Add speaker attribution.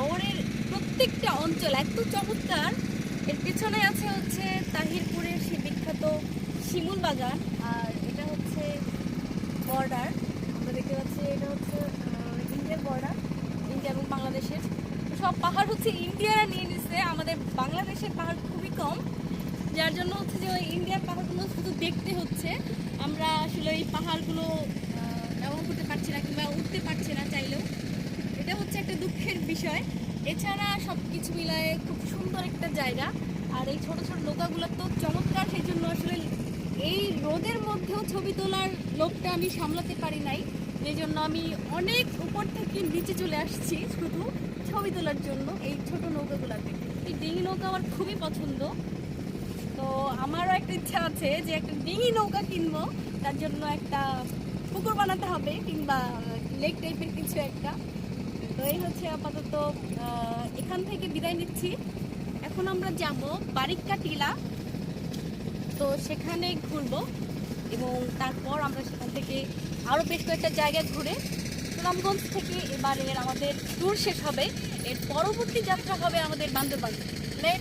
Speaker 1: শহরের প্রত্যেকটা অঞ্চল এত চমৎকার। এর পেছনে আছে হচ্ছে তাহিরপুরের সে বিখ্যাত শিমুল বাগান আর এটা হচ্ছে বর্ডার আমরা দেখতে পাচ্ছি এটা হচ্ছে ইন্ডিয়ার বর্ডার ইন্ডিয়া এবং বাংলাদেশের। সব পাহাড় হচ্ছে ইন্ডিয়ারা নিয়ে নিচ্ছে আমাদের বাংলাদেশের পাহাড় খুবই কম, যার জন্য হচ্ছে যে ওই ইন্ডিয়ার পাহাড়গুলো শুধু দেখতে হচ্ছে। আমরা আসলে এই পাহাড়গুলো বিষয়। এছাড়া সব কিছু মিলায়ে খুব সুন্দর একটা জায়গা। আর এই ছোট ছোট নৌকাগুলো তো চমৎকার, সেই জন্য আসলে এই রোদের মধ্যেও ছবি তোলার লোকটা আমি সামলাতে পারি নাই। এই জন্য আমি অনেক উপর থেকে নিচে চলে আসছি শুধু ছবি তোলার জন্য এই ছোট নৌকাগুলোতে। এই ডিঙি নৌকা আমার খুবই পছন্দ। তো আমারও একটা ইচ্ছা আছে যে একটা ডিঙি নৌকা কিনবো। তার জন্য একটা পুকুর বানাতে হবে কিংবা লেক টাইপের কিছু একটা। তো এই হচ্ছে আপাতত এখান থেকে বিদায় নিচ্ছি। এখন আমরা যাব বারিক্কা টিলা তো সেখানে ঘুরবো এবং তারপর আমরা সেখান থেকে আরও বেশ কয়েকটা জায়গায় ঘুরে সুনামগঞ্জ থেকে এবারের আমাদের ট্যুর শেষ হবে। এর পরবর্তী যাত্রা হবে আমাদের বান্দরবান।